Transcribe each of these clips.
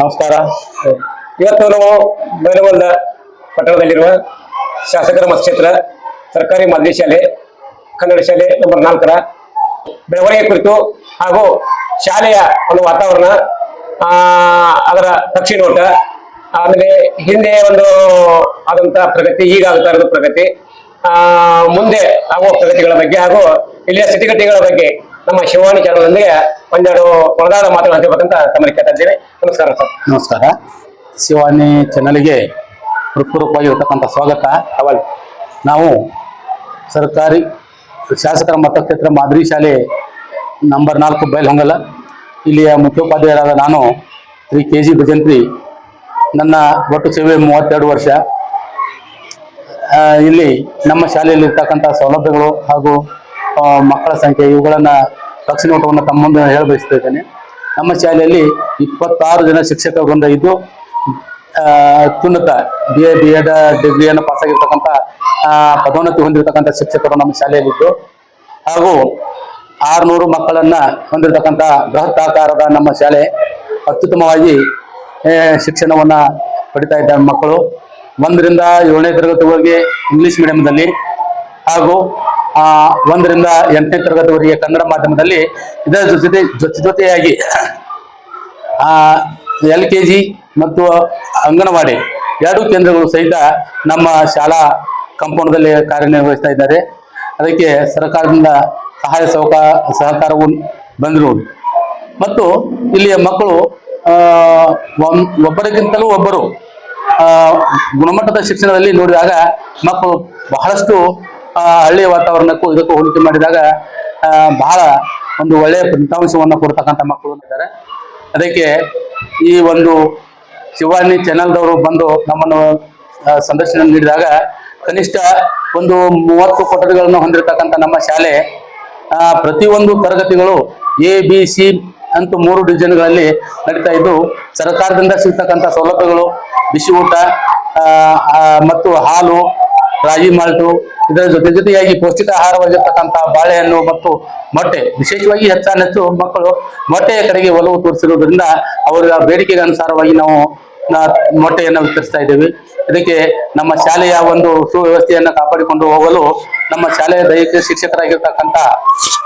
ನಮಸ್ಕಾರ. ಇವತ್ತು ನಾವು ಬೈಲಗೊಂಡ ಪಟ್ಟಣದಲ್ಲಿರುವ ಶಾಸಕರ ಮತಕ್ಷೇತ್ರ ಸರ್ಕಾರಿ ಮಾದರಿ ಶಾಲೆ, ಕನ್ನಡ ಶಾಲೆ ನಂಬರ್ ನಾಲ್ಕರ ಬೆಳವಣಿಗೆ ಕುರಿತು ಹಾಗೂ ಶಾಲೆಯ ಒಂದು ವಾತಾವರಣ ಅದರ ಪಕ್ಷಿ ನೋಟ, ಆಮೇಲೆ ಹಿಂದೆ ಒಂದು ಆದಂತಹ ಪ್ರಗತಿ ಈಗ ಇರೋದು ಪ್ರಗತಿ ಮುಂದೆ ಆಗುವ ಪ್ರಗತಿಗಳ ಬಗ್ಗೆ ಹಾಗೂ ಇಲ್ಲಿಯ ಸ್ಥಿತಿಗತಿಗಳ ಬಗ್ಗೆ ನಮ್ಮ ಶಿವಾನಿ ಚಾನಲ್ನೊಂದಿಗೆ ಒಂದೆರಡು ಒಳಗಾದ ಮಾತುಗಳು ಹಂಚಬೇಕಂತ ತಮ್ಮಲ್ಲಿ ಕೇಳ್ತಾ ಇದ್ದೇನೆ. ನಮಸ್ಕಾರ ಸರ್. ನಮಸ್ಕಾರ. ಶಿವಾನಿ ಚಾನಲ್ಗೆ ಹೃತ್ಪೂರ್ವಕವಾಗಿರ್ತಕ್ಕಂಥ ಸ್ವಾಗತ. ಅವಲ್ ನಾವು ಸರ್ಕಾರಿ ಶಾಸಕರ ಮತಕ್ಷೇತ್ರ ಮಾದರಿ ಶಾಲೆ ನಂಬರ್ ನಾಲ್ಕು ಬೈಲ್ಹೊಂಗಲ ಇಲ್ಲಿಯ ಮುಖ್ಯೋಪಾಧ್ಯಾಯರಾದ ನಾನು ಶ್ರೀ ಕೆ ಜಿ ಭಜಂತ್ರಿ. ನನ್ನ ಒಟ್ಟು ಸೇವೆ ಮೂವತ್ತೆರಡು ವರ್ಷ. ಇಲ್ಲಿ ನಮ್ಮ ಶಾಲೆಯಲ್ಲಿ ಇರ್ತಕ್ಕಂಥ ಸೌಲಭ್ಯಗಳು ಹಾಗೂ ಮಕ್ಕಳ ಸಂಖ್ಯೆ ಇವುಗಳನ್ನು ಪಕ್ಷಿ ನೋಟವನ್ನು ತಮ್ಮ ಹೇಳ ನಮ್ಮ ಶಾಲೆಯಲ್ಲಿ ಇಪ್ಪತ್ತಾರು ಜನ ಶಿಕ್ಷಕ ವೃಂದ ಇದ್ದು ಅತ್ಯುನ್ನತ ಬಿ ಎ ಬಿ ಎಡ್ ಡಿಗ್ರಿಯನ್ನು ಪಾಸ್ ಆಗಿರ್ತಕ್ಕಂಥ ಆ, ಪದೋನ್ನತಿ ಹೊಂದಿರತಕ್ಕಂಥ ಶಿಕ್ಷಕರು ನಮ್ಮ ಶಾಲೆಯಲ್ಲಿದ್ದು. ಹಾಗೂ ಆರುನೂರು ಮಕ್ಕಳನ್ನ ಹೊಂದಿರತಕ್ಕಂಥ ಬೃಹತ್ ಆಕಾರದ ನಮ್ಮ ಶಾಲೆ ಅತ್ಯುತ್ತಮವಾಗಿ ಶಿಕ್ಷಣವನ್ನು ಪಡಿತಾ ಇದ್ದಾರೆ ಮಕ್ಕಳು. ಒಂದರಿಂದ ಏಳನೇ ತರಗತಿವರೆಗೆ ಇಂಗ್ಲಿಷ್ ಮೀಡಿಯಮ್ನಲ್ಲಿ ಹಾಗೂ ಒಂದರಿಂದ ಎಂಟನೇ ತರಗತಿವರೆಗೆ ಕನ್ನಡ ಮಾಧ್ಯಮದಲ್ಲಿ ಇದರ ಜೊತೆ ಜೊತೆ, ಜೊತೆಯಾಗಿ ಎಲ್ ಕೆ ಜಿ ಮತ್ತು ಅಂಗನವಾಡಿ ಎರಡು ಕೇಂದ್ರಗಳು ಸಹಿತ ನಮ್ಮ ಶಾಲಾ ಕಾಂಪೌಂಡ್ದಲ್ಲಿ ಕಾರ್ಯನಿರ್ವಹಿಸ್ತಾ ಇದ್ದಾರೆ. ಅದಕ್ಕೆ ಸರ್ಕಾರದಿಂದ ಸಹಾಯ ಸಹಕಾರ ಸಹಕಾರವು ಬಂದಿರುವುದು ಮತ್ತು ಇಲ್ಲಿಯ ಮಕ್ಕಳು ಒಬ್ಬರಿಗಿಂತಲೂ ಒಬ್ಬರು ಗುಣಮಟ್ಟದ ಶಿಕ್ಷಣದಲ್ಲಿ ನೋಡಿದಾಗ ಮಕ್ಕಳು ಬಹಳಷ್ಟು ಹಳ್ಳಿಯ ವಾತಾವರಣಕ್ಕೂ ಇದಕ್ಕೂ ಹೋಲಿಕೆ ಮಾಡಿದಾಗ ಬಹಳ ಒಂದು ಒಳ್ಳೆಯ ಫಲಿತಾಂಶವನ್ನು ಕೊಡ್ತಕ್ಕಂಥ ಮಕ್ಕಳು ಇದ್ದಾರೆ. ಅದಕ್ಕೆ ಈ ಒಂದು ಶಿವಾನಿ ಚಾನೆಲ್ದವರು ಬಂದು ನಮ್ಮನ್ನು ಸಂದರ್ಶನ ನೀಡಿದಾಗ ಕನಿಷ್ಠ ಒಂದು ಮೂವತ್ತು ಕೊಠಡಿಗಳನ್ನು ಹೊಂದಿರತಕ್ಕಂಥ ನಮ್ಮ ಶಾಲೆ ಪ್ರತಿಯೊಂದು ತರಗತಿಗಳು ಎ, ಬಿ, ಸಿ ಅಂತೂ ಮೂರು ಡಿವಿಷನ್ಗಳಲ್ಲಿ ನಡೀತಾ ಇದ್ದು, ಸರ್ಕಾರದಿಂದ ಸಿಗ್ತಕ್ಕಂಥ ಸೌಲಭ್ಯಗಳು, ಬಿಸಿ ಊಟ ಮತ್ತು ಹಾಲು ರಾಗಿ, ಮಾಲ್ಟು, ಇದರ ಜೊತೆ ಜೊತೆಯಾಗಿ ಪೌಷ್ಟಿಕ ಆಹಾರವಾಗಿರ್ತಕ್ಕಂಥ ಬಾಳೆಹಣ್ಣು ಮತ್ತು ಮೊಟ್ಟೆ. ವಿಶೇಷವಾಗಿ ಹೆಚ್ಚಾನೆಚ್ಚು ಮಕ್ಕಳು ಮೊಟ್ಟೆಯ ಕಡೆಗೆ ಒಲವು ತೋರಿಸಿರುವುದರಿಂದ ಅವರ ಬೇಡಿಕೆಗೆ ಅನುಸಾರವಾಗಿ ನಾವು ಮೊಟ್ಟೆಯನ್ನು ವಿತರಿಸ್ತಾ ಇದ್ದೇವೆ. ಇದಕ್ಕೆ ನಮ್ಮ ಶಾಲೆಯ ಒಂದು ಸುವ್ಯವಸ್ಥೆಯನ್ನು ಕಾಪಾಡಿಕೊಂಡು ಹೋಗಲು ನಮ್ಮ ಶಾಲೆಯ ದೈಹಿಕ ಶಿಕ್ಷಕರಾಗಿರ್ತಕ್ಕಂಥ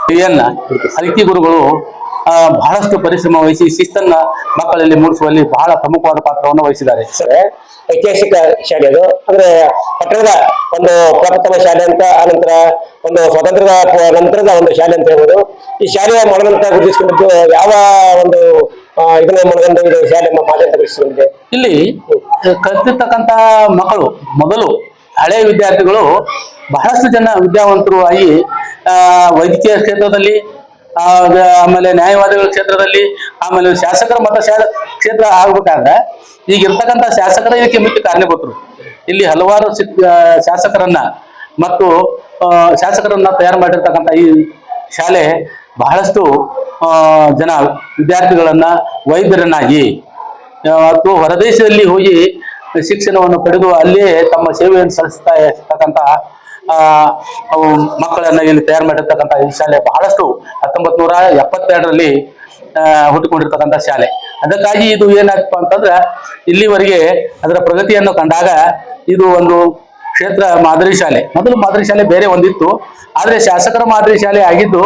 ಹಿರಿಯನ್ನ ಅತಿಥಿ ಗುರುಗಳು ಬಹಳಷ್ಟು ಪರಿಶ್ರಮ ವಹಿಸಿ ಶಿಸ್ತನ್ನ ಮಕ್ಕಳಲ್ಲಿ ಮೂಡಿಸುವಲ್ಲಿ ಬಹಳ ಪ್ರಮುಖವಾದ ಪಾತ್ರವನ್ನು ವಹಿಸಿದ್ದಾರೆ. ಐತಿಹಾಸಿಕ ಶಾಲೆ ಅದು. ಅಂದ್ರೆ ಪಟ್ಟಣದ ಒಂದು ಪ್ರಪ್ರಥಮ ಶಾಲೆ ಅಂತ ಆನಂತರ ಒಂದು ಸ್ವತಂತ್ರದ ನಂತರದ ಒಂದು ಶಾಲೆ ಅಂತ ಹೇಳ್ಬೋದು. ಈ ಶಾಲೆಯ ಮೊದಲಂತ ಗುರುತಿಸಿಕೊಂಡಿದ್ದು ಯಾವ ಒಂದು ಇದನ್ನ ಮನಗಂಡು ಇದು ಶಾಲೆ ಮಾಲೆ ಅಂತ ಗುರುತಿಸಿಕೊಂಡಿದೆ? ಇಲ್ಲಿ ಕಲ್ತಿರ್ತಕ್ಕಂತಹ ಮಕ್ಕಳು ಮೊದಲು ಹಳೆಯ ವಿದ್ಯಾರ್ಥಿಗಳು ಬಹಳಷ್ಟು ಜನ ವಿದ್ಯಾವಂತರು ಆಗಿ ವೈದ್ಯಕೀಯ ಕ್ಷೇತ್ರದಲ್ಲಿ ಆಮೇಲೆ ನ್ಯಾಯವಾದಿಗಳ ಕ್ಷೇತ್ರದಲ್ಲಿ ಆಮೇಲೆ ಶಾಸಕರ ಮತ ಕ್ಷೇತ್ರ ಆಗ್ಬೇಕಾದ್ರೆ ಈಗ ಇರ್ತಕ್ಕಂಥ ಶಾಸಕರ ಇದಕ್ಕೆ ಮುಖ್ಯ ಕಾರಣೀಭೂತರು. ಇಲ್ಲಿ ಹಲವಾರು ಶಾಸಕರನ್ನ ಮತ್ತು ಶಾಸಕರನ್ನ ತಯಾರು ಮಾಡಿರ್ತಕ್ಕಂಥ ಈ ಶಾಲೆ ಬಹಳಷ್ಟು ಜನ ವಿದ್ಯಾರ್ಥಿಗಳನ್ನ ವೈದ್ಯರನ್ನಾಗಿ ಮತ್ತು ಹೊರದೇಶದಲ್ಲಿ ಹೋಗಿ ಶಿಕ್ಷಣವನ್ನು ಪಡೆದು ಅಲ್ಲಿಯೇ ತಮ್ಮ ಸೇವೆಯನ್ನು ಸಲ್ಲಿಸ್ತಾ ಅವು ಮಕ್ಕಳನ್ನ ಇಲ್ಲಿ ತಯಾರು ಮಾಡಿರ್ತಕ್ಕಂಥ ಈ ಶಾಲೆ ಬಹಳಷ್ಟು ಹತ್ತೊಂಬತ್ ನೂರ ಎಪ್ಪತ್ತೆರಡರಲ್ಲಿ ಹುಟ್ಟಿಕೊಂಡಿರ್ತಕ್ಕಂಥ ಶಾಲೆ. ಅದಕ್ಕಾಗಿ ಇದು ಏನಾಗ್ತಪ್ಪ ಅಂತಂದ್ರೆ, ಇಲ್ಲಿವರೆಗೆ ಅದರ ಪ್ರಗತಿಯನ್ನು ಕಂಡಾಗ ಇದು ಒಂದು ಕ್ಷೇತ್ರ ಮಾದರಿ ಶಾಲೆ. ಮೊದಲು ಮಾದರಿ ಶಾಲೆ ಬೇರೆ ಒಂದಿತ್ತು, ಆದ್ರೆ ಶಾಸಕರ ಮಾದರಿ ಶಾಲೆ ಆಗಿದ್ದು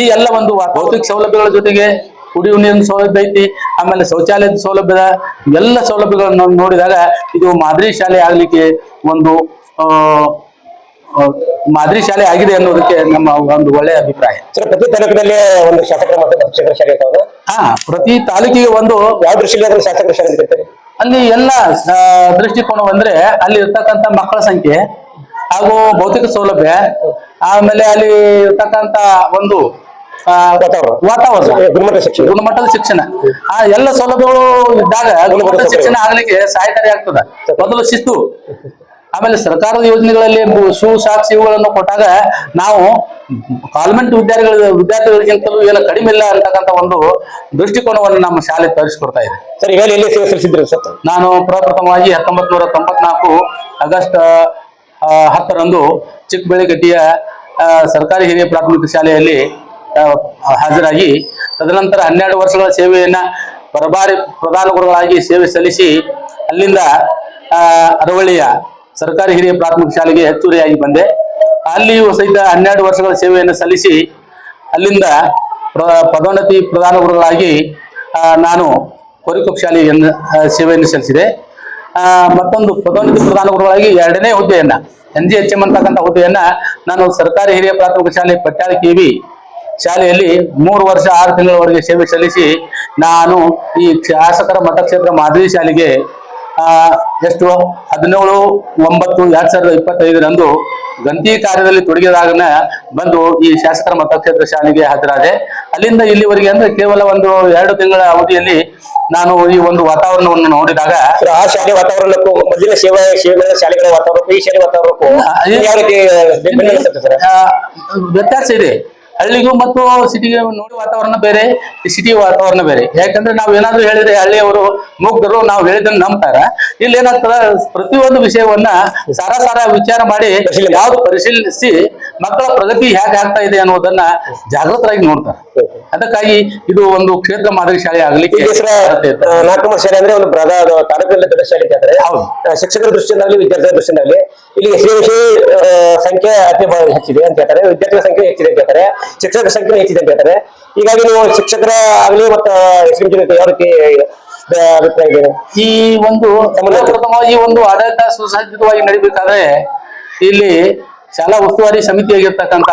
ಈ ಎಲ್ಲ ಒಂದು ಭೌತಿಕ ಸೌಲಭ್ಯಗಳ ಜೊತೆಗೆ ಕುಡಿಯುವ ನೀರಿನ ಸೌಲಭ್ಯ ಐತಿ, ಆಮೇಲೆ ಶೌಚಾಲಯದ ಸೌಲಭ್ಯದ ಎಲ್ಲ ಸೌಲಭ್ಯಗಳನ್ನು ನೋಡಿದಾಗ ಇದು ಮಾದರಿ ಶಾಲೆ ಆಗ್ಲಿಕ್ಕೆ ಒಂದು ಮಾದರಿ ಶಾಲೆ ಆಗಿದೆ ಅನ್ನೋದಕ್ಕೆ ನಮ್ಮ ಒಂದು ಒಳ್ಳೆಯ ಅಭಿಪ್ರಾಯ. ಸರ್ ಪ್ರತಿ ತಾಲೂಕಿನಲ್ಲಿ ಒಂದು ಶಾಸಕರ ಮತ್ತು ಶಿಕ್ಷಕರ ಶಾಲೆ ಹಾ ಪ್ರತಿ ತಾಲೂಕಿಗೆ ಒಂದು ಯಾವ ದೃಷ್ಟಿಯಲ್ಲಿ ಶಾಸಕರ ಶಾಲೆ ಅಲ್ಲಿ ಎಲ್ಲ ದೃಷ್ಟಿಕೋನ ಅಂದ್ರೆ ಅಲ್ಲಿ ಇರ್ತಕ್ಕಂಥ ಮಕ್ಕಳ ಸಂಖ್ಯೆ ಹಾಗೂ ಭೌತಿಕ ಸೌಲಭ್ಯ ಆಮೇಲೆ ಅಲ್ಲಿ ಇರ್ತಕ್ಕಂಥ ಒಂದು ವಾತಾವರಣ. ವಾತಾವರಣ. ಗುಣಮಟ್ಟ ಶಿಕ್ಷಣ. ಗುಣಮಟ್ಟದ ಶಿಕ್ಷಣ. ಆ ಎಲ್ಲ ಸೌಲಭ್ಯಗಳು ಇದ್ದಾಗ ಗುಣಮಟ್ಟದ ಶಿಕ್ಷಣ. ಆಗ್ಲಿಕ್ಕೆ ಸಹಾಯಕಾರಿ ಆಗ್ತದ. ಮೊದಲು ಶಿಸ್ತು. ಆಮೇಲೆ ಸರ್ಕಾರದ ಯೋಜನೆಗಳಲ್ಲಿ ಶೂ ಸಾಕ್ಸ್ ಇವುಗಳನ್ನು ಕೊಟ್ಟಾಗ ನಾವು ಕಾನ್ವೆಂಟ್ ವಿದ್ಯಾರ್ಥಿಗಳ ವಿದ್ಯಾರ್ಥಿಗಳಿಗಿಂತಲೂ ಏನು ಕಡಿಮೆ ಇಲ್ಲ ಅಂತಕ್ಕಂಥ ಒಂದು ದೃಷ್ಟಿಕೋನವನ್ನು ನಮ್ಮ ಶಾಲೆ ತೋರಿಸ್ಕೊಡ್ತಾ ಇದೆ. ಸರ್ ಈಗ ಎಲ್ಲಿ ಸೇವೆ ಸಲ್ಲಿಸಿದ್ರಿ ಸರ್? ನಾನು ಪ್ರಪ್ರಥಮವಾಗಿ ಹತ್ತೊಂಬತ್ ನೂರ ತೊಂಬತ್ನಾಲ್ಕು ಆಗಸ್ಟ್ ಹತ್ತರಂದು ಚಿಕ್ಕಬೆಳಿಗಟ್ಟಿಯ ಸರ್ಕಾರಿ ಹಿರಿಯ ಪ್ರಾಥಮಿಕ ಶಾಲೆಯಲ್ಲಿ ಹಾಜರಾಗಿ ತದನಂತರ ಹನ್ನೆರಡು ವರ್ಷಗಳ ಸೇವೆಯನ್ನು ಬರಬಾರಿ ಪ್ರಧಾನ ಗುರುಗಳಾಗಿ ಸೇವೆ ಸಲ್ಲಿಸಿ ಅಲ್ಲಿಂದ ಅರವಳ್ಳಿಯ ಸರ್ಕಾರಿ ಹಿರಿಯ ಪ್ರಾಥಮಿಕ ಶಾಲೆಗೆ ಹೆಚ್ಚುವರಿಯಾಗಿ ಬಂದೆ. ಅಲ್ಲಿಯೂ ಸಹಿತ ಹನ್ನೆರಡು ವರ್ಷಗಳ ಸೇವೆಯನ್ನು ಸಲ್ಲಿಸಿ ಅಲ್ಲಿಂದ ಪದೋನ್ನತಿ ಪ್ರಧಾನ ಗುರುಗಳಾಗಿ ನಾನು ಕೋರಿಕೊಪ್ಪ ಶಾಲೆಯನ್ನು ಸೇವೆಯನ್ನು ಸಲ್ಲಿಸಿದೆ. ಮತ್ತೊಂದು ಪದೋನ್ನತಿ ಪ್ರಧಾನ ಗುರುಗಳಾಗಿ ಎರಡನೇ ಹುದ್ದೆಯನ್ನ, ಎನ್ ಜಿ ಎಚ್ ಎಂ ಅಂತಕ್ಕಂಥ ಹುದ್ದೆಯನ್ನ ನಾನು ಸರ್ಕಾರಿ ಹಿರಿಯ ಪ್ರಾಥಮಿಕ ಶಾಲೆ ಪಟ್ಟಾಳ ಕೆ ಶಾಲೆಯಲ್ಲಿ ಮೂರು ವರ್ಷ ಆರು ತಿಂಗಳವರೆಗೆ ಸೇವೆ ಸಲ್ಲಿಸಿ ನಾನು ಈ ಶಾಸಕರ ಮತಕ್ಷೇತ್ರ ಮಾದರಿ ಶಾಲೆಗೆ ಎಷ್ಟು? ಹದಿನೇಳು ಒಂಬತ್ತು ಎರಡ್ ಸಾವಿರದ ಇಪ್ಪತ್ತೈದರಂದು ಗಂತಿ ಕಾರ್ಯದಲ್ಲಿ ತೊಡಗಿದಾಗನ ಬಂದು ಈ ಶಾಸಕರ ಮತಕ್ಷೇತ್ರ ಶಾಲೆಗೆ ಹಾಜರಾದೆ. ಅಲ್ಲಿಂದ ಇಲ್ಲಿವರೆಗೆ ಅಂದ್ರೆ ಕೇವಲ ಒಂದು ಎರಡು ತಿಂಗಳ ಅವಧಿಯಲ್ಲಿ ನಾನು ಈ ಒಂದು ವಾತಾವರಣವನ್ನು ನೋಡಿದಾಗ ಆ ಶಾಲೆ ವಾತಾವರಣಕ್ಕೂ ಮೊದಲಿನ ಸೇವಾ ಸೇವೆಗಳ ಶಾಲೆಗಳ ವಾತಾವರಣಕ್ಕೂ ಈ ಶಾಲೆ ವಾತಾವರಣಕ್ಕೂ ಯಾವ ರೀತಿ ವ್ಯತ್ಯಾಸ ಇದೆ. ಹಳ್ಳಿಗೂ ಮತ್ತು ಸಿಟಿಗೆ ನೋಡಿ ವಾತಾವರಣ ಬೇರೆ ಸಿಟಿ ವಾತಾವರಣ ಬೇರೆ. ಯಾಕಂದ್ರೆ ನಾವು ಏನಾದ್ರೂ ಹೇಳಿದ್ರೆ ಹಳ್ಳಿಯವರು ಮುಗ್ಧರು ನಾವು ಹೇಳಿದ್ರೆ ನಂಬ್ತಾರ. ಇಲ್ಲಿ ಏನಾಗ್ತದ ಪ್ರತಿಯೊಂದು ವಿಷಯವನ್ನ ಸಾರಾ ಸಾರ ವಿಚಾರ ಮಾಡಿ. ಯಾವ್ದು ಪರಿಶೀಲಿಸಿ ಮಕ್ಕಳ ಪ್ರಗತಿ ಹೇಗೆ ಆಗ್ತಾ ಇದೆ ಅನ್ನೋದನ್ನ ಜಾಗೃತರಾಗಿ ನೋಡ್ತಾರೆ. ಅದಕ್ಕಾಗಿ ಇದು ಒಂದು ಕ್ಷೇತ್ರ ಮಾದರಿ ಶಾಲೆ ಆಗ್ಲಿಕ್ಕೆ ನಾಲ್ಕು ಶಾಲೆ ಅಂದ್ರೆ ಒಂದು ತಾಲೂಕಿನಲ್ಲಿ ದೊಡ್ಡ ಶಾಲೆ ಆದ್ರೆ. ಶಿಕ್ಷಕರ ದೃಷ್ಟಿಯಿಂದಾಗಲಿ ವಿದ್ಯಾರ್ಥಿಗಳ ದೃಷ್ಟಿಯಿಂದಾಗಲಿ ಇಲ್ಲಿ ಸಿ ಸಂಖ್ಯೆ ಅತಿ ಹೆಚ್ಚಿದೆ ಅಂತ ಹೇಳ್ತಾರೆ. ವಿದ್ಯಾರ್ಥಿಗಳ ಸಂಖ್ಯೆ ಹೆಚ್ಚಿದೆ ಅಂತ ಹೇಳ್ತಾರೆ. ಶಿಕ್ಷಕರ ಸಂಖ್ಯೆ ಹೆಚ್ಚಿದೆ ಅಂತ ಹೇಳ್ತಾರೆ. ಹೀಗಾಗಿ ನೀವು ಶಿಕ್ಷಕರ ಆಗಲಿ ಮತ್ತು ಯಾವ ರೀತಿ ಅಭಿಪ್ರಾಯ ಇದೆ ಈ ಒಂದು ಈ ಒಂದು ಆಡಳಿತ ಸುಸಜ್ಜಿತವಾಗಿ ನಡೀಬೇಕಾದ್ರೆ ಇಲ್ಲಿ ಶಾಲಾ ಉಸ್ತುವಾರಿ ಸಮಿತಿಯಾಗಿರ್ತಕ್ಕಂಥ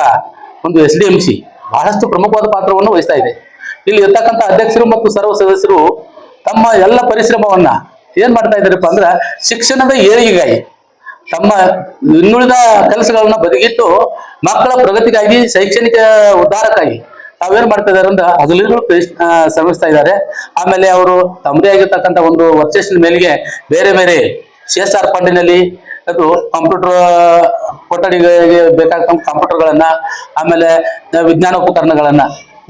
ಒಂದು ಎಸ್ ಡಿ ಎಂ ಸಿ ಬಹಳಷ್ಟು ಪ್ರಮುಖವಾದ ಪಾತ್ರವನ್ನು ವಹಿಸ್ತಾ ಇದೆ. ಇಲ್ಲಿ ಇರ್ತಕ್ಕಂಥ ಅಧ್ಯಕ್ಷರು ಮತ್ತು ಸರ್ವ ಸದಸ್ಯರು ತಮ್ಮ ಎಲ್ಲ ಪರಿಶ್ರಮವನ್ನ ಏನ್ ಮಾಡ್ತಾ ಇದ್ದಾರಪ್ಪ ಅಂದ್ರ ಶಿಕ್ಷಣದ ಏಳಿಗೆಗಾಗಿ ತಮ್ಮ ಇನ್ನುಳಿದ ಕೆಲಸಗಳನ್ನ ಬದಿಗಿಟ್ಟು ಮಕ್ಕಳ ಪ್ರಗತಿಗಾಗಿ ಶೈಕ್ಷಣಿಕ ಉದ್ಧಾರಕ್ಕಾಗಿ ತಾವೇನ್ ಮಾಡ್ತಾ ಇದಾರೆ ಅಂದ್ರೆ ಹಗಲಿರು ಶ್ರಮಿಸ್ತಾ ಇದ್ದಾರೆ. ಆಮೇಲೆ ಅವರು ತಮ್ಮದೇ ಆಗಿರ್ತಕ್ಕಂಥ ಒಂದು ವರ್ಚಸ್ಸಿನ ಮೇಲೆಗೆ ಬೇರೆ ಬೇರೆ ಸಿ ಎಸ್ ಆರ್ ಫಂಡಿನಲ್ಲಿ ಅದು ಕಂಪ್ಯೂಟರ್, ಕೊಠಡಿಗಳಿಗೆ ಬೇಕಾದಂತ ಕಂಪ್ಯೂಟರ್ಗಳನ್ನ, ಆಮೇಲೆ ವಿಜ್ಞಾನ ಉಪಕರಣಗಳನ್ನ.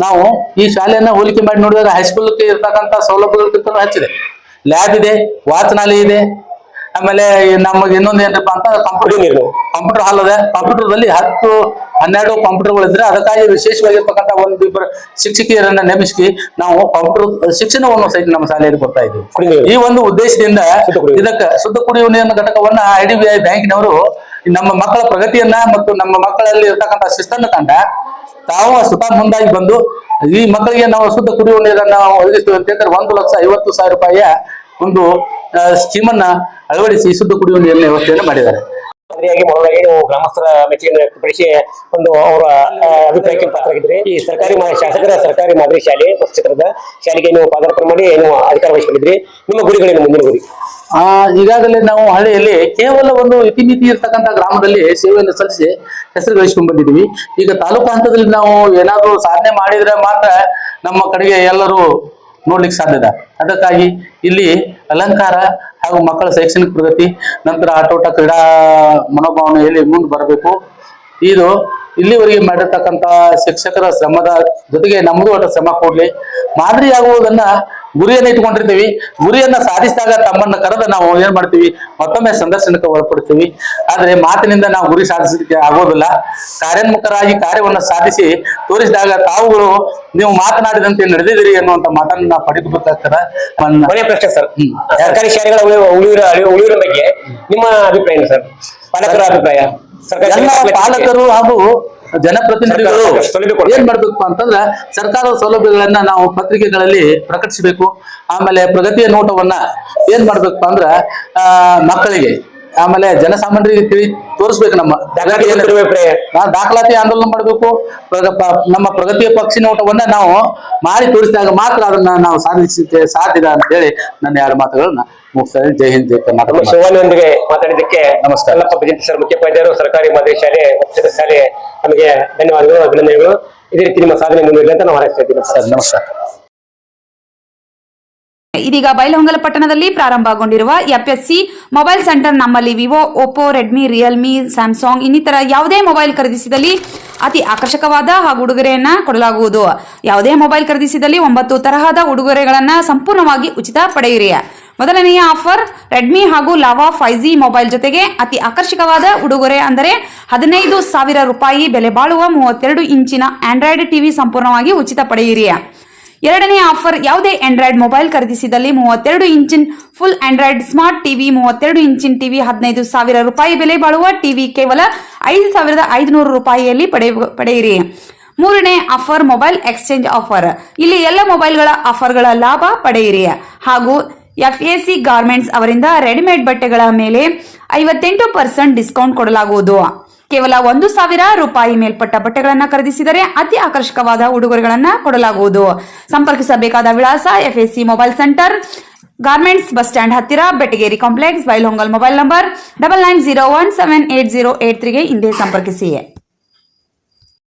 ನಾವು ಈ ಶಾಲೆಯನ್ನ ಹೋಲಿಕೆ ಮಾಡಿ ನೋಡಿದಾಗ ಹೈಸ್ಕೂಲ್ಗೆ ಇರ್ತಕ್ಕಂಥ ಸೌಲಭ್ಯಗಳಿಗಿಂತ ಹೆಚ್ಚಿದೆ. ಲ್ಯಾಬ್ ಇದೆ, ವಾಚನಾಲಯ ಇದೆ ಆಮೇಲೆ ನಮಗೆ ಇನ್ನೊಂದು ಏನಪ್ಪ ಅಂತ ಕಂಪ್ಯೂಟರ್ ನೀರು. ಕಂಪ್ಯೂಟರ್ ಹಾಲ್ ಅದ. ಕಂಪ್ಯೂಟರ್ದಲ್ಲಿ ಹತ್ತು ಹನ್ನೆರಡು ಕಂಪ್ಯೂಟರ್ಗಳು ಇದ್ರೆ ಅದಕ್ಕಾಗಿ ವಿಶೇಷವಾಗಿರ್ತಕ್ಕಂಥ ಒಂದು ಇಬ್ಬರು ಶಿಕ್ಷಕಿಯರನ್ನ ನೇಮಿಸಿ ನಾವು ಕಂಪ್ಯೂಟರ್ ಶಿಕ್ಷಣವನ್ನು ಸಹಿತ ನಮ್ಮ ಶಾಲೆಯಲ್ಲಿ ಕೊಡ್ತಾ ಇದ್ವಿ. ಈ ಒಂದು ಉದ್ದೇಶದಿಂದ ಇದಕ್ಕೆ ಶುದ್ಧ ಕುಡಿಯುವ ನೀರಿನ ಘಟಕವನ್ನ ಐ ಡಿ ಬಿ ಐ ಬ್ಯಾಂಕಿನವರು ನಮ್ಮ ಮಕ್ಕಳ ಪ್ರಗತಿಯನ್ನ ಮತ್ತು ನಮ್ಮ ಮಕ್ಕಳಲ್ಲಿ ಇರ್ತಕ್ಕಂಥ ಶಿಸ್ತನ್ನು ಕಂಡ ತಾವು ಸ್ವತಃ ಮುಂದಾಗಿ ಬಂದು ಈ ಮಕ್ಕಳಿಗೆ ನಾವು ಶುದ್ಧ ಕುಡಿಯುವ ನೀರನ್ನ ಒದಗಿಸ್ತೀವಿ ಅಂತ ಹೇಳಿದ್ರೆ ಒಂದು ಲಕ್ಷ ಐವತ್ತು ಸಾವಿರ ರೂಪಾಯಿಯ ಒಂದು ಸ್ಕೀಮನ್ನ ಅಳವಡಿಸಿ ಶುದ್ಧ ಕುಡಿಯುವ ನೀರಿನ ವ್ಯವಸ್ಥೆಯನ್ನು ಮಾಡಿದ್ದಾರೆ. ಗ್ರಾಮಸ್ಥರ ಮೆಚ್ಚುಗೆ ವ್ಯಕ್ತಪಡಿಸಿ ಒಂದು ಅವರ ಅಭಿಪ್ರಾಯಕ್ಕೆ ಪಾತ್ರರಾಗಿದ್ರಿ ಈ ಸರ್ಕಾರಿ ಶಾಸಕರ ಸರ್ಕಾರಿ ಮಾದರಿ ಶಾಲೆ ಪಕ್ಷದ ಚಿತ್ರದ ಶಾಲೆಗೆ ನೀವು ಪಾದಾರ್ಪಣೆ ಮಾಡಿ ನೀವು ಅಧಿಕಾರ ವಹಿಸಿಕೊಂಡಿದ್ರಿ ನಿಮ್ಮ ಗುರಿಗಳೇನು ಮುಂದಿನ ಗುರಿ. ಆ ಈಗಾಗಲೇ ನಾವು ಹಳ್ಳಿಯಲ್ಲಿ ಕೇವಲ ಒಂದು ಇತಿಮಿತಿ ಇರ್ತಕ್ಕಂಥ ಗ್ರಾಮದಲ್ಲಿ ಸೇವೆಯನ್ನು ಸಲ್ಲಿಸಿ ಹೆಸರು ಗಳಿಸ್ಕೊಂಡು ಬಂದಿದ್ದೀವಿ. ಈಗ ತಾಲೂಕು ಹಂತದಲ್ಲಿ ನಾವು ಏನಾದರೂ ಸಾಧನೆ ಮಾಡಿದ್ರೆ ಮಾತ್ರ ನಮ್ಮ ಕಡೆಗೆ ಎಲ್ಲರೂ ನೋಡ್ಲಿಕ್ಕೆ ಸಾಧ್ಯದ ಅದಕ್ಕಾಗಿ ಇಲ್ಲಿ ಅಲಂಕಾರ ಹಾಗೂ ಮಕ್ಕಳ ಶೈಕ್ಷಣಿಕ ಪ್ರಗತಿ, ನಂತರ ಆಟೋಟ, ಕ್ರೀಡಾ ಮನೋಭಾವನೆಯಲ್ಲಿ ಮುಂದೆ ಬರಬೇಕು? ಇದು ಇಲ್ಲಿವರೆಗೆ ಮಾಡಿರ್ತಕ್ಕಂಥ ಶಿಕ್ಷಕರ ಶ್ರಮದ ಜೊತೆಗೆ ನಮ್ಮದು ಒಟ್ಟು ಶ್ರಮ ಕೊಡ್ಲಿ. ಮಾದರಿ ಆಗುವುದನ್ನ ಗುರಿಯನ್ನ ಇಟ್ಕೊಂಡಿರ್ತೀವಿ ಗುರಿಯನ್ನ ಸಾಧಿಸಿದಾಗ ತಮ್ಮನ್ನ ಕರೆದ ನಾವು ಏನ್ ಮಾಡ್ತೀವಿ? ಮತ್ತೊಮ್ಮೆ ಸಂದರ್ಶನಕ್ಕೆ ಒಳಪಡ್ತೀವಿ. ಆದ್ರೆ ಮಾತಿನಿಂದ ನಾವು ಗುರಿ ಸಾಧಿಸಲಿಕ್ಕೆ ಆಗೋದಿಲ್ಲ. ಕಾರ್ಯೋನ್ಮುಖರಾಗಿ ಕಾರ್ಯವನ್ನ ಸಾಧಿಸಿ ತೋರಿಸಿದಾಗ ತಾವುಗಳು ನೀವು ಮಾತನಾಡಿದಂತೆ ನಡೆದಿದ್ದೀರಿ ಅನ್ನುವಂತ ಮಾತನ್ನ ನಾವು ಕೊನೆಯ ಪ್ರಶ್ನೆ ಸರ್. ಹ್ಮ್. ಸರ್ಕಾರಿ ಶಾಲೆಗಳ ಉಳಿ- ಉಳಿವಿನ ಉಳಿವಿನ ಬಗ್ಗೆ ನಿಮ್ಮ ಅಭಿಪ್ರಾಯ ಏನು ಸರ್? ಪಾಲಕರ ಅಭಿಪ್ರಾಯ? ಪಾಲಕರು ಹಾಗೂ ಜನಪ್ರತಿನಿಧಿಗಳು. ಏನ್ ಮಾಡ್ಬೇಕು ಅಂತಂದ್ರ ಸರ್ಕಾರದ ಸೌಲಭ್ಯಗಳನ್ನ ನಾವು ಪತ್ರಿಕೆಗಳಲ್ಲಿ ಪ್ರಕಟಿಸಬೇಕು. ಆಮೇಲೆ ಪ್ರಗತಿಯ ನೋಟವನ್ನ ಏನ್ ಮಾಡ್ಬೇಕಪ್ಪ ಅಂದ್ರ ಮಕ್ಕಳಿಗೆ ಆಮೇಲೆ ಜನಸಾಮಾನ್ಯರಿಗೆ ತಿಳಿ ತೋರಿಸ್ಬೇಕು ನಮ್ಮ ದಾಖಲಾತಿ ಆಂದೋಲನ ಮಾಡಬೇಕು. ನಮ್ಮ ಪ್ರಗತಿಯ ಪಕ್ಷಿ ನೋಟವನ್ನ ನಾವು ಮಾಡಿ ತೋರಿಸಿದಾಗ ಮಾತ್ರ ಅದನ್ನ ನಾವು ಸಾಧಿಸಲಿಕ್ಕೆ ಸಾಧ್ಯ ಅಂತ ಹೇಳಿ ನನ್ನ ಎರಡು ಮಾತುಗಳನ್ನ ಮುಗಿಸ್ತಾರೆ ಜೈ ಹಿಂದ್ ಜೈ ಕರ್ನಾಟಕ. ಮಾತಾಡಿದ್ದಕ್ಕೆ ನಮಸ್ಕಾರ. ಎಲ್ಲಪ್ಪ ಭಜಂತಿ ಸರ್ ಮುಖ್ಯೋಪಾಧ್ಯಾಯರು ಸರ್ಕಾರಿ ಮಾದರಿ ಶಾಲೆ ಮತ್ತು ಶಾಲೆ ನಮಗೆ ಧನ್ಯವಾದಗಳು ಅಭಿನಂದನೆಗಳು. ಇದೇ ರೀತಿ ನಿಮ್ಮ ಸಾಧನೆ ಮುಂದಿರಲಿ ಅಂತ ನಾವು ಹಾರೈಸ್ತಾ ಸರ್ ನಮಸ್ಕಾರ. ಇದೀಗ ಬೈಲಹೊಂಗಲ ಪಟ್ಟಣದಲ್ಲಿ ಪ್ರಾರಂಭಗೊಂಡಿರುವ ಎಫ್ಎಸ್ಸಿ ಮೊಬೈಲ್ ಸೆಂಟರ್ ನಮ್ಮಲ್ಲಿ Vivo Oppo Redmi Realme Samsung ಇನ್ನಿತರ ಯಾವುದೇ ಮೊಬೈಲ್ ಖರೀದಿಸಿದಲ್ಲಿ ಅತಿ ಆಕರ್ಷಕವಾದ ಹಾಗೂ ಉಡುಗೊರೆಯನ್ನ ಕೊಡಲಾಗುವುದು. ಯಾವುದೇ ಮೊಬೈಲ್ ಖರೀದಿಸಿದಲ್ಲಿ ಒಂಬತ್ತು ತರಹದ ಉಡುಗೊರೆಗಳನ್ನ ಸಂಪೂರ್ಣವಾಗಿ ಉಚಿತ ಪಡೆಯಿರಿ. ಮೊದಲನೆಯ ಆಫರ್, ರೆಡ್ಮಿ ಹಾಗೂ ಲಾವಾ ಫೈವ್ ಜಿ ಮೊಬೈಲ್ ಜೊತೆಗೆ ಅತಿ ಆಕರ್ಷಕವಾದ ಉಡುಗೊರೆ ಅಂದರೆ ಹದಿನೈದು ಸಾವಿರ ರೂಪಾಯಿ ಬೆಲೆ ಬಾಳುವ ಮೂವತ್ತೆರಡು ಇಂಚಿನ ಆಂಡ್ರಾಯ್ಡ್ ಟಿವಿ ಸಂಪೂರ್ಣವಾಗಿ ಉಚಿತ ಪಡೆಯಿರಿ. ಎರಡನೇ ಆಫರ್, ಯಾವುದೇ ಆಂಡ್ರಾಯ್ಡ್ ಮೊಬೈಲ್ ಖರೀದಿಸಿದಲ್ಲಿ ಮೂವತ್ತೆರಡು ಇಂಚಿನ ಫುಲ್ ಆಂಡ್ರಾಯ್ಡ್ ಸ್ಮಾರ್ಟ್ ಟಿವಿ, ಮೂವತ್ತೆರಡು ಇಂಚಿನ ಟಿವಿ, ಹದಿನೈದು ಸಾವಿರ ರೂಪಾಯಿ ಬೆಲೆ ಬಾಳುವ ಟಿವಿ ಕೇವಲ ಐದು ಸಾವಿರದ ಐದುನೂರು ರೂಪಾಯಿಯಲ್ಲಿ ಪಡೆಯ ಪಡೆಯಿರಿ. ಮೂರನೇ ಆಫರ್, ಮೊಬೈಲ್ ಎಕ್ಸ್ಚೇಂಜ್ ಆಫರ್. ಇಲ್ಲಿ ಎಲ್ಲ ಮೊಬೈಲ್ಗಳ ಆಫರ್ಗಳ ಲಾಭ ಪಡೆಯಿರಿ. ಹಾಗೂ ಎಫ್ಎಸಿ ಗಾರ್ಮೆಂಟ್ಸ್ ಅವರಿಂದ ರೆಡಿಮೇಡ್ ಬಟ್ಟೆಗಳ ಮೇಲೆ ಐವತ್ತೆಂಟು ಪರ್ಸೆಂಟ್ ಡಿಸ್ಕೌಂಟ್ ಕೊಡಲಾಗುವುದು. ಕೇವಲ ಒಂದು ಸಾವಿರ ರೂಪಾಯಿ ಮೇಲ್ಪಟ್ಟ ಬಟ್ಟೆಗಳನ್ನು ಖರೀದಿಸಿದರೆ ಅತಿ ಆಕರ್ಷಕವಾದ ಉಡುಗೊರೆಗಳನ್ನು ಕೊಡಲಾಗುವುದು. ಸಂಪರ್ಕಿಸಬೇಕಾದ ವಿಳಾಸ FAC mobile centre, garments bus stand ಹತ್ತಿರ, Betageri complex, Bailhongal mobile number, double nine zero one seven eight zero eight ತ್ರೀಗೆ ಹಿಂದೆ ಸಂಪರ್ಕಿಸಿ.